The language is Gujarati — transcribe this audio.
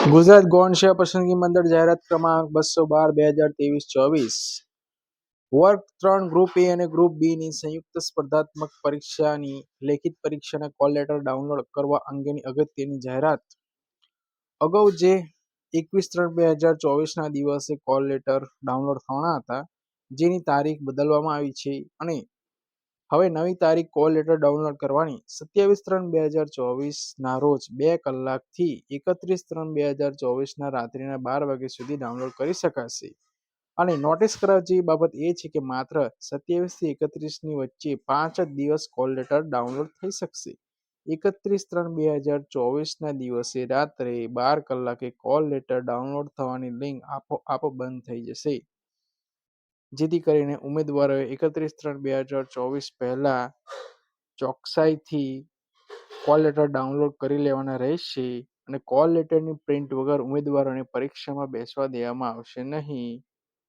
ગુજરાત ગૌણ સેવા પસંદગી મંડળ જાહેરાત ક્રમાંક બસો બાર, બે હજાર ત્રેવીસ, ચોવીસ. વર્ગ ત્રણ ગ્રુપ એ અને ગ્રુપ બી ની સંયુક્ત સ્પર્ધાત્મક પરીક્ષાની લેખિત પરીક્ષાના કોલ લેટર ડાઉનલોડ કરવા અંગેની અગત્યની જાહેરાત. અગાઉ જે એકવીસ ત્રણ, બે હજાર ચોવીસના દિવસે કોલ લેટર ડાઉનલોડ થવાના હતા, જેની તારીખ બદલવામાં આવી છે અને હવે નવી તારીખ કોલ લેટર ડાઉનલોડ કરવાની. સત્યાવીસ ત્રણ બે હજાર ચોવીસના રોજ બે કલાકથી એકત્રીસ ત્રણ બે હજાર ચોવીસના રાત્રિના બાર વાગ્યા સુધી ડાઉનલોડ કરી શકાશે. અને નોટિસ કરાવવા જેવી બાબત એ છે કે માત્ર સત્યાવીસથી એકત્રીસની વચ્ચે પાંચ જ દિવસ કોલ લેટર ડાઉનલોડ થઈ શકશે. એકત્રીસ ત્રણ બે હજાર ચોવીસના દિવસે રાત્રે બાર કલાકે કોલ લેટર ડાઉનલોડ થવાની લિંક આપોઆપ બંધ થઈ જશે. જેથી કરીને ઉમેદવારોએ એકત્રીસ ત્રણ બે હજાર ચોવીસ પહેલા ચોકસાઈથી કોલ લેટર ડાઉનલોડ કરી લેવાના રહેશે અને કોલ લેટરની પ્રિન્ટ વગર ઉમેદવારોને પરીક્ષામાં બેસવા દેવામાં આવશે નહીં.